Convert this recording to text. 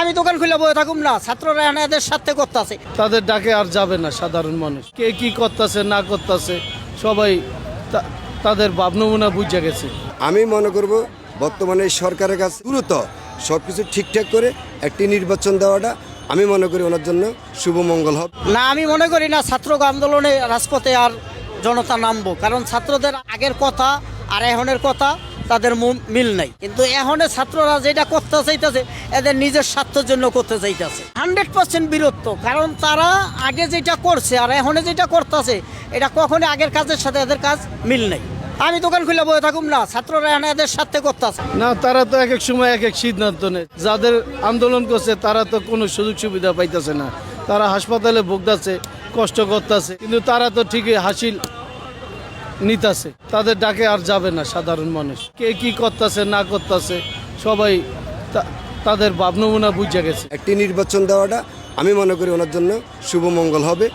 আমি দোকান খুলে বয়ে থাকুম না। ছাত্ররা এখানে এদের সাথে করতেছে। তাদের ডাকে আর যাবে না সাধারণ মানুষ। কে কি করতেছে না করতেছে সবাই তা- তাদের ভাব নমুনা বুঝে গেছে। আমি মনে করব বর্তমানে সরকারের কাছে দ্রুত সব কিছু ঠিকঠাক করে একটি নির্বাচন দেওয়াটা আমি মনে করি ওনার জন্য শুভ মঙ্গল হবে। না আমি মনে করি না ছাত্র আন্দোলনে রাজপথে আর জনতা নামবো। কারণ ছাত্রদের আগের কথা আর এখনের কথা তাদের মিল নাই। কিন্তু এখন ছাত্ররা যেটা করতে চাইতেছে, এদের নিজের স্বার্থের জন্য করতে চাইতেছে। হান্ড্রেড পার্সেন্ট বীরত্ব কারণ তারা আগে যেটা করছে আর এখন যেটা করতেছে, এটা কখনই আগের কাজের সাথে এদের কাজ মিল নাই। আমি দোকান খুলে বয়ে থাকুম না, ছাত্ররা এখানে এদের সাথে করতেছে। না, তারা তো এক এক সময় এক এক সিদ্ধান্ত নেয়। যাদের আন্দোলন করছে, তারা তো কোনো সুযোগ সুবিধা পাইতেছে না। তারা হাসপাতালে ভুগতেছে কষ্ট করতেছে, কিন্তু তারা তো ঠিকই হাসিল। নিতাছে। তাদের ডাকে আর যাবে না সাধারণ মানুষ। কে কি করতেছে, না করতেছে, সবাই তাদের ভাবনমুনা বুঝে গেছে। একটি নির্বাচন দেওয়াটা আমি মনে করি ওনার জন্য শুভ মঙ্গল হবে।